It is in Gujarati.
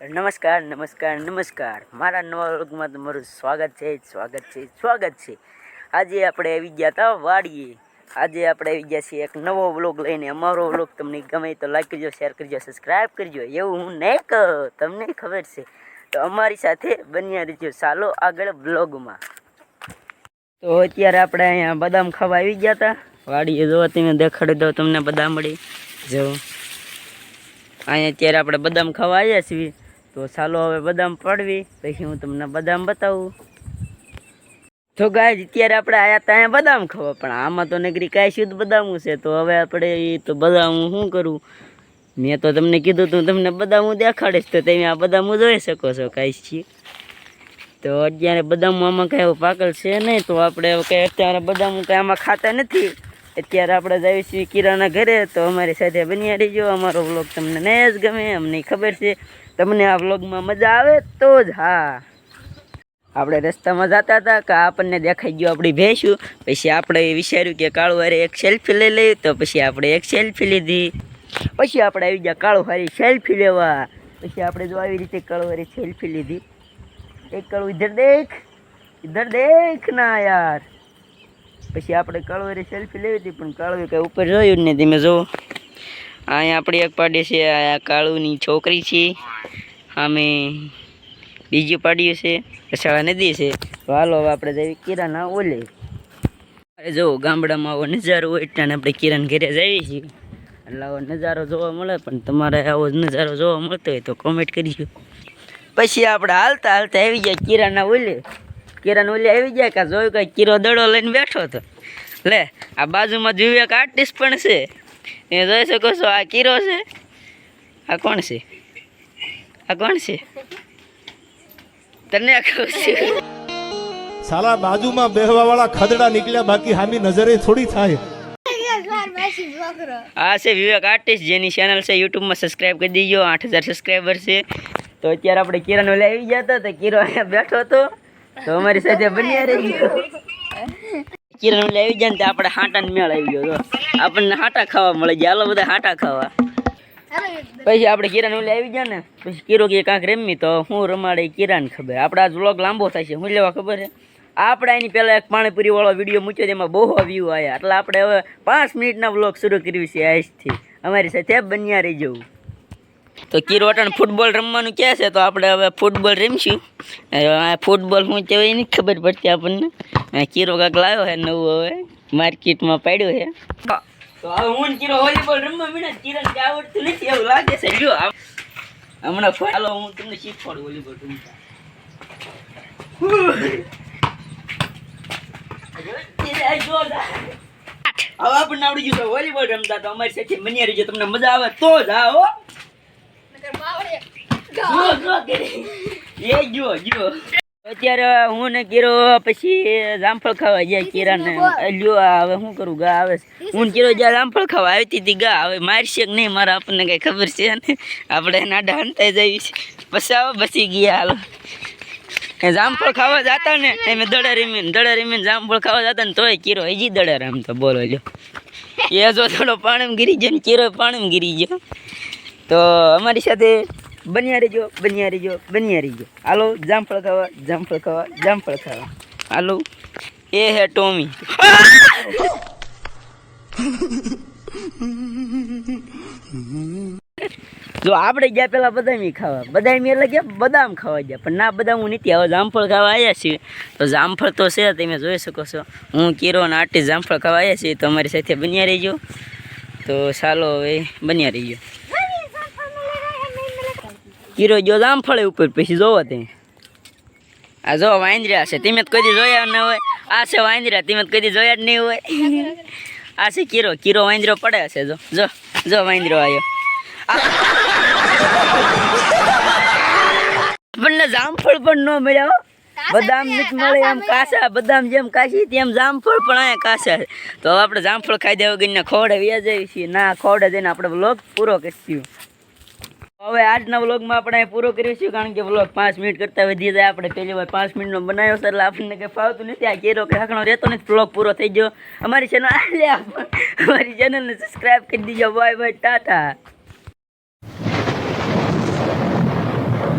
નમસ્કાર નમસ્કાર નમસ્કાર. મારા નવા વ્લોગમાં તમારું સ્વાગત છે સ્વાગત છે સ્વાગત છે. આજે આપણે આવી ગયા હતા વાડીએ. આજે આપણે આવી ગયા છીએ એક નવો વ્લોગ લઈને. અમારો વ્લોગ તમને ગમે તો લાઈક કરજો શેર કરજો સબસ્ક્રાઈબ કરજો. એવું હું નહીં કહું, તમને ખબર છે. તો અમારી સાથે બન્યા રહેજો ચાલો આગળ બ્લોગમાં તો અત્યારે આપણે અહીંયા બદામ ખાવા આવી ગયા હતા વાડીએ જોવા તમે દેખાડી દો, તમને બદામ મળી. જો, અહીંયા અત્યારે આપણે બદામ ખાવા આવ્યા છીએ. તો ચાલો હવે બદામ પડવી. પછી હું તમને બદામ બતાવું. તો ગાય અત્યારે આપણે આયા ત્યાં બદામ ખાવા, પણ આમાં તો નગરી કાંઈ શુદ્ધ બદામું છે. તો હવે આપણે એ તો બદામ હું શું કરું મેં તો તમને કીધું તું, તમને બદામ દેખાડીશ તો તમે આ બદામ જોઈ શકો છો કાંઈ છીએ તો અત્યારે બદામ આમાં કાંઈ પાકલ છે નહીં, તો આપણે કાંઈ અત્યારે બદામ કાંઈ આમાં ખાતા નથી. અત્યારે આપણે જઈએ છીએ કિરાના ઘરે, તો અમારી સાથે બન્યા રહીજો. અમારો વ્લોગ તમને નહીં જ ગમે, અમને ખબર છે. તમને આ વ્લોગમાં મજા આવે તો જ, હા. આપણે રસ્તામાં જતા હતા કે આપણને દેખાઈ ગયું આપણી ભેંસું. પછી આપણે વિચાર્યું કે કાળું હારે એક સેલ્ફી લઈ લઈએ, તો પછી આપણે એક સેલ્ફી લીધી. પછી આપણે આવી ગયા કાળું હારી સેલ્ફી લેવા. પછી આપણે જો આવી રીતે કાળું હારી સેલ્ફી લીધી. એક કાળું ઇધર દેખ ઇધર દેખ ના યાર. પછી આપણે કાળું હારી સેલ્ફી લેવી હતી, પણ કાળવે કાંઈ ઉપર જોયું જ નહીં તમે જુઓ અહીંયા આપણી એક પાડી છે, આ કાળુની છોકરી છે. અમે બીજી પાડ્યું છે રસાળા નદી છે. તો હાલો હવે આપણે જઈએ કિરાના ઓલે. જો, ગામડામાં આવો નજારો હોય એટલે આપણે કિરણ ઘરે જઈએ છીએ. એટલે આવો નજારો જોવા મળે, પણ તમારે આવો નજારો જોવા મળતો હોય તો કોમેન્ટ કરીશું પછી આપણે હાલતા હાલતા આવી ગયા કિરાના ઓલે. કિરાના ઓલે આવી જાય કે જોયું કે કિરો દડો લઈને બેઠો હતો. લે આ બાજુમાં જોયું એક આર્ટિસ્ટ પણ છે. એ જોઈ શકો છો આ કીરો છે. આ કોણ છે? આ કોણ છે? તને કહું છું. સાલા બાજુમાં બેહવા વાળા ખદડા નીકળ્યા બાકી હામી નજરે થોડી થાય. આ છે વિવેક આર્ટિસ્ટ જેની ચેનલ છે યુટ્યુબમાં સબસ્ક્રાઇબ કરી દીજો આઠ હજાર સબસ્ક્રાઈબર છે. તો અત્યારે આપણે કિરણ ઓલે આવી ગયા હતા તો કિરો અહીંયા બેઠો હતો. તો અમારી સાથે બન્યા રહી કિરણ લેવી જાય ને આપણે હાંટાને મેળ આવી ગયો. આપણને હાંટા ખાવા મળે ગયા હાલો બધા હાટા ખાવા. પછી આપણે કિરણ ઓલે આવી ગયા ને પછી કિરો કે કાંક રમી તો હું રમાડે કિરણ ખબર. આપણે આ વ્લોગ લાંબો થશે હું લેવા ખબર છે? આપણે એની પહેલાં એક પાણીપુરી વાળો વીડિયો મૂક્યો તેમાં બહુ વ્યૂ આવ્યા એટલે આપણે હવે પાંચ મિનિટના વ્લોગ શરૂ કર્યું છે આજથી. અમારી સાથે બન્યા રહી જવું તો કિરોટન ફૂટબોલ રમવાનું કહે છે, તો આપણે હવે ફૂટબોલ રમશું. ફૂટબોલ શું કહેવાય એની ખબર પડતી આપણને. કીરો કાંક લાવ્યો છે નવું હવે, માર્કેટમાં પાડ્યો છે. હમણાં ફો- હું તમને શીખવાડું વોલીબોલ રમતા. હવે આપણને આવડી ગયું વોલીબોલ રમતા, તો અમારી સાથે બન્યા જો તમને મજા આવે તો જ, હા, હો. જો જો કરી. એ જો જો અત્યારે હું ને કિરો પછી જામફળ ખાવા જાય કિરા ને લ્યો હવે શું કરું? ગા આવે હું ને જ્યાં જામફળ ખાવા આવી હતી ગા હવે મારશે કે નહીં મારા આપણને કઈ ખબર છે ને? આપણે એના હંતાઈ જઈએ પછી આવે બસી ગયા હાલો. એ જામફળ ખાવા જતા ને એમ દડા રીમીને દડા રીમીને જામફળ ખાવા જતા ને તોય કીરો હજી દડા રમતો બોલો લ્યો. એ જો થોડો પાણીમાં ગીરી ગયો ને કીરો પાણીમાં ગીરી ગયો. તો અમારી સાથે બન્યા રહીજો બન્યા રહીજો બન્યા રહીજો. હાલો, જામફળ ખાવા જામફળ ખાવા જામફળ ખાવા. હાલો, એ હે ટોમી. જો આપણે ગયા પેલા બદામી ખાવા. બદામી એટલે કે બદામ ખાવા ગયા. પણ ના, બદામ હું નથી. હવે જામફળ ખાવા આવ્યા છીએ. તો જામફળ તો છે, તમે જોઈ શકો છો. હું, કીરો અને આટી જામફળ ખાવા આવ્યા છીએ. તો અમારી સાથે બન્યા રહીજો. તો ચાલો, હવે બન્યા રહીજો. કીરો જો જામફળે ઉપર પછી જોવો તે. આ જો વાંદરા છે તમે કદી જોયા ન હોય. આ છે વાંદરા તમે કદી જોયા જ નહીં હોય. આ છે કીરો કીરો વાંદરો પડે છે જો જો જો વાંદરો આવ્યો આપણને જામફળ પણ ન મળ્યા હો. બદામ નથી મળે એમ કાસા બદામ જેમ કાશી તેમ જામફળ પણ અહીંયા કાસા છે. તો આપણે જામફળ ખાઈ દેવા ગઈને ખોડે વ્યા જઈએ છીએ. ના ખોડે જઈને આપણે વ્લોગ પૂરો કરીશું. હવે આજના વ્લોગમાં આપણે પૂરો કરીશું, કારણ કે વ્લોગ પાંચ મિનિટ કરતાં વધી જાય. આપણે પહેલી વાર પાંચ મિનિટનો બનાવ્યો છે, એટલે આપણને કંઈ ફાવતું નથી. આ કેરો કે હાકણો રહેતો નથી. વ્લોગ પૂરો થઈ ગયો. અમારી ચેનલ અમારી ચેનલને સબસ્ક્રાઈબ કરી દીજો. Bye bye Tata